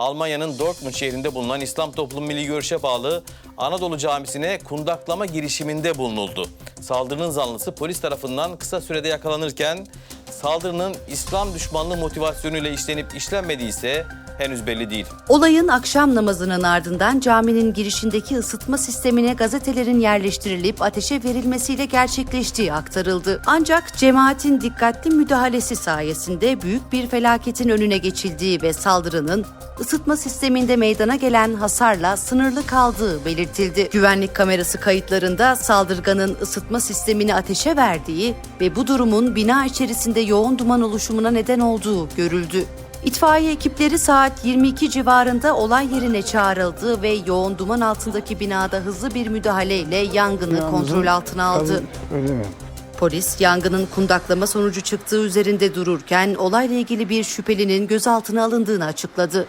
Almanya'nın Dortmund şehrinde bulunan İslam Toplum Milli Görüş'e bağlı Anadolu Camisi'ne kundaklama girişiminde bulunuldu. Saldırının zanlısı polis tarafından kısa sürede yakalanırken saldırının İslam düşmanlığı motivasyonuyla işlenip işlenmediği ise henüz belli değil. Olayın akşam namazının ardından caminin girişindeki ısıtma sistemine gazetelerin yerleştirilip ateşe verilmesiyle gerçekleştiği aktarıldı. Ancak cemaatin dikkatli müdahalesi sayesinde büyük bir felaketin önüne geçildiği ve saldırının ısıtma sisteminde meydana gelen hasarla sınırlı kaldığı belirtildi. Güvenlik kamerası kayıtlarında saldırganın ısıtma sistemini ateşe verdiği ve bu durumun bina içerisinde yoğun duman oluşumuna neden olduğu görüldü. İtfaiye ekipleri saat 22 civarında olay yerine çağrıldı ve yoğun duman altındaki binada hızlı bir müdahaleyle yangını Yalnızın kontrol altına aldı. Öyle mi? Polis yangının kundaklama sonucu çıktığı üzerinde dururken olayla ilgili bir şüphelinin gözaltına alındığını açıkladı.